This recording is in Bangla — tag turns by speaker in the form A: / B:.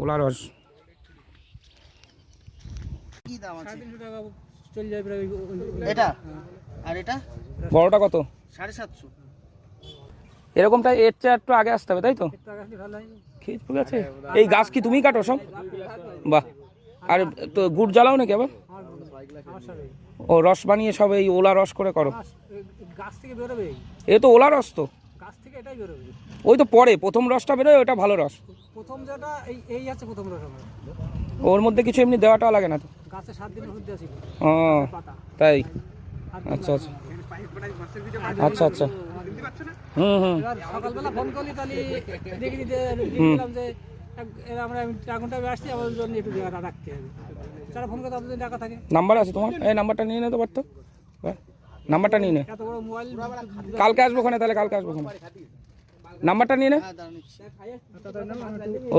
A: ওলা রস
B: কি দাম আছে?
C: চলে ওই-
B: এটা? আর এটা?
A: বড়টা কত?
B: সাড়ে সাতশো।
A: এরকমটা এর চেয়ে একটু আগে আসতে হবে তাই তো?
C: হয়
A: খেজুর গাছে এই গাছ কি তুমি কাটো সব? বাহ। আর তো গুড় জ্বালাও নাকি আবার? ও রস বানিয়ে সব এই ওলা রস করে করো।
C: গাছ- থেকে বেরোবে।
A: এ তো ওলা রস তো।
C: থেকে এটাই বেরোবে।
A: ওই তো পরে প্রথম রসটা বেরোয় ওটা ভালো রস।
C: প্রথম যেটা এই এই আছে প্রথম রস আমার।
A: ওর মধ্যে কিছু এমনি দেওয়াটা লাগে না তো?
C: গাছে সাত দিনের ওষুধ দেওয়া ছিল
A: ও তাই?
C: আর
A: আচ্ছা আচ্ছা। আচ্ছা আচ্ছা হুম হুম।
C: সকালবেলা ফোন করলি তাহলে দেখি দিতে দিলাম যে আমরা চার ঘণ্টা আসছি আমাদের জন্য একটু জায়গাটা রাখতে হবে। যারা ফোন করে তাদের টাকা থাকে।
A: নাম্বার আছে তোমার? এই নাম্বারটা নিয়ে নিতে পারতো হ্যাঁ, নাম্বারটা নিয়ে নে।
C: এত বড় মোবাইল
A: কালকে আসব ওখানে তাহলে কালকে আসব ওখানে। নাম্বারটা নিয়ে নে।
B: হ্যাঁ দাঁড়ান নিচ্ছি।